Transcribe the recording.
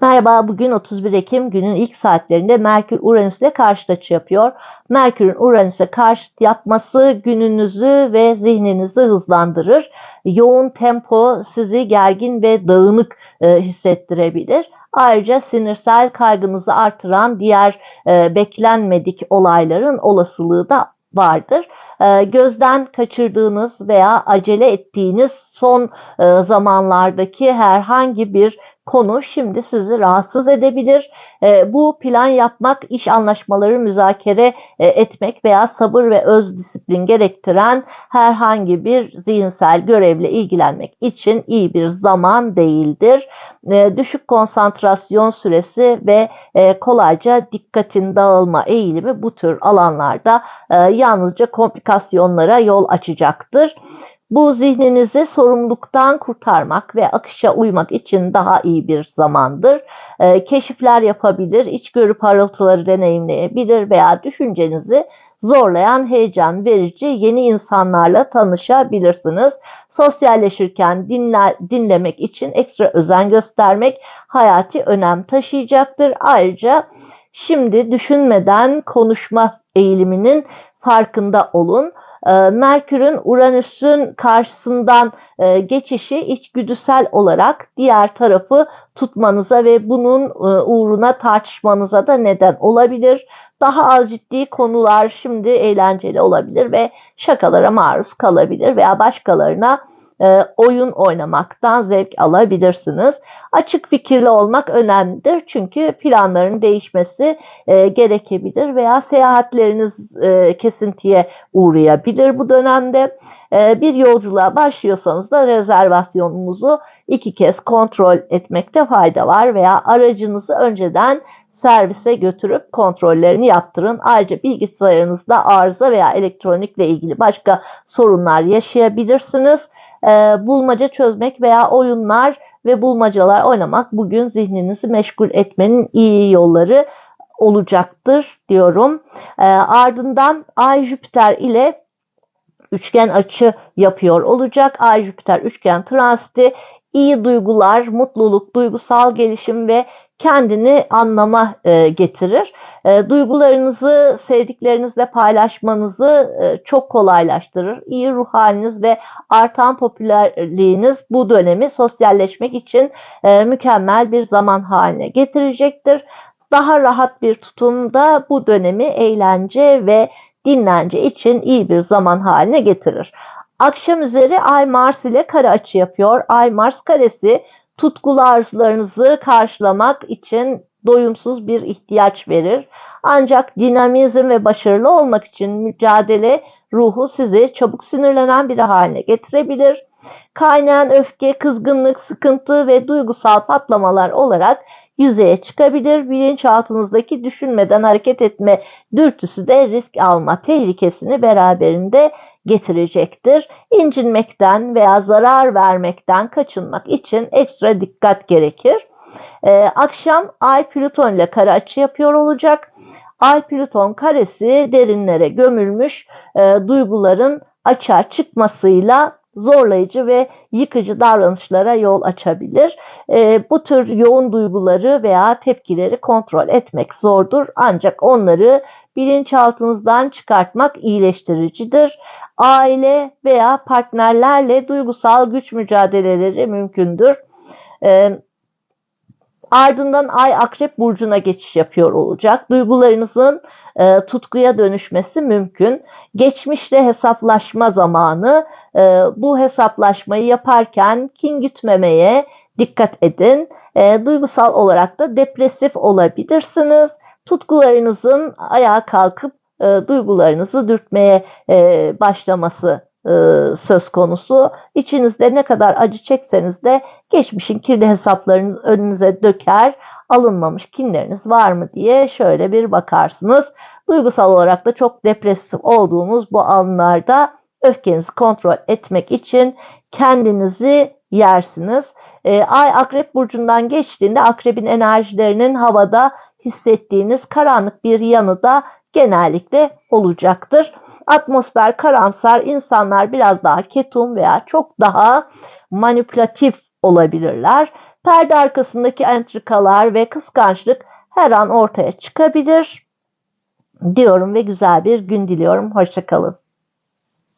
Merhaba, bugün 31 Ekim günün ilk saatlerinde Merkür Uranüs ile karşıt açı yapıyor. Merkür'ün Uranüs'e karşıt yapması gününüzü ve zihninizi hızlandırır. Yoğun tempo sizi gergin ve dağınık e, hissettirebilir. Ayrıca sinirsel kaygınızı artıran diğer e, beklenmedik olayların olasılığı da vardır e, gözden kaçırdığınız veya acele ettiğiniz son e, zamanlardaki herhangi bir konu şimdi sizi rahatsız edebilir. E, bu plan yapmak, iş anlaşmaları müzakere e, etmek veya sabır ve öz disiplin gerektiren herhangi bir zihinsel görevle ilgilenmek için iyi bir zaman değildir. E, düşük konsantrasyon süresi ve e, kolayca dikkatin dağılma eğilimi bu tür alanlarda e, yalnızca komplikasyonlara yol açacaktır. Bu zihninizi sorumluluktan kurtarmak ve akışa uymak için daha iyi bir zamandır. E, keşifler yapabilir, içgörü parıltıları deneyimleyebilir veya düşüncenizi zorlayan heyecan verici yeni insanlarla tanışabilirsiniz. Sosyalleşirken dinle, dinlemek için ekstra özen göstermek hayati önem taşıyacaktır. Ayrıca şimdi düşünmeden konuşma eğiliminin farkında olun. Ee, Merkür'ün Uranüs'ün karşısından e, geçişi içgüdüsel olarak diğer tarafı tutmanıza ve bunun e, uğruna tartışmanıza da neden olabilir. Daha az ciddi konular şimdi eğlenceli olabilir ve şakalara maruz kalabilir veya başkalarına e, oyun oynamaktan zevk alabilirsiniz. Açık fikirli olmak önemlidir çünkü planların değişmesi e, gerekebilir veya seyahatleriniz e, kesintiye uğrayabilir bu dönemde. Bir yolculuğa başlıyorsanız da rezervasyonunuzu iki kez kontrol etmekte fayda var veya aracınızı önceden servise götürüp kontrollerini yaptırın. Ayrıca bilgisayarınızda arıza veya elektronikle ilgili başka sorunlar yaşayabilirsiniz e, bulmaca çözmek veya oyunlar ve bulmacalar oynamak bugün zihninizi meşgul etmenin iyi yolları olacaktır diyorum. E, ardından Ay Jüpiter ile üçgen açı yapıyor olacak. Ay Jüpiter üçgen transiti iyi duygular, mutluluk, duygusal gelişim ve kendini anlama e, getirir. E, duygularınızı sevdiklerinizle paylaşmanızı e, çok kolaylaştırır. İyi ruh haliniz ve artan popülerliğiniz bu dönemi sosyalleşmek için e, mükemmel bir zaman haline getirecektir. Daha rahat bir tutumda bu dönemi eğlence ve dinlence için iyi bir zaman haline getirir. Akşam üzeri Ay Mars ile kare açı yapıyor. Ay Mars karesi tutkulu arzularınızı karşılamak için doyumsuz bir ihtiyaç verir. Ancak dinamizm ve başarılı olmak için mücadele ruhu sizi çabuk sinirlenen biri haline getirebilir. Kaynayan öfke, kızgınlık, sıkıntı ve duygusal patlamalar olarak yüzeye çıkabilir. Bilinçaltınızdaki düşünmeden hareket etme dürtüsü de risk alma tehlikesini beraberinde getirecektir. İncinmekten veya zarar vermekten kaçınmak için ekstra dikkat gerekir. Ee, akşam Ay Plüton ile kare açı yapıyor olacak. Ay Plüton karesi derinlere gömülmüş e, duyguların açığa çıkmasıyla zorlayıcı ve yıkıcı davranışlara yol açabilir. E, bu tür yoğun duyguları veya tepkileri kontrol etmek zordur ancak onları bilinçaltınızdan çıkartmak iyileştiricidir. Aile veya partnerlerle duygusal güç mücadeleleri mümkündür. E, ardından Ay Akrep Burcu'na geçiş yapıyor olacak. Duygularınızın e, tutkuya dönüşmesi mümkün. Geçmişle hesaplaşma zamanı. E, bu hesaplaşmayı yaparken kin gütmemeye dikkat edin. E, duygusal olarak da depresif olabilirsiniz. Tutkularınızın ayağa kalkıp e, duygularınızı dürtmeye e, başlaması e, söz konusu. İçinizde ne kadar acı çekseniz de geçmişin kirli hesaplarını önünüze döker, alınmamış kinleriniz var mı diye şöyle bir bakarsınız. Duygusal olarak da çok depresif olduğunuz bu anlarda öfkenizi kontrol etmek için kendinizi yersiniz. E, Ay Akrep Burcu'ndan geçtiğinde akrebin enerjilerinin havada hissettiğiniz karanlık bir yanı da genellikle olacaktır. Atmosfer karamsar, insanlar biraz daha ketum veya çok daha manipülatif olabilirler. Perde arkasındaki entrikalar ve kıskançlık her an ortaya çıkabilir diyorum ve güzel bir gün diliyorum. Hoşçakalın.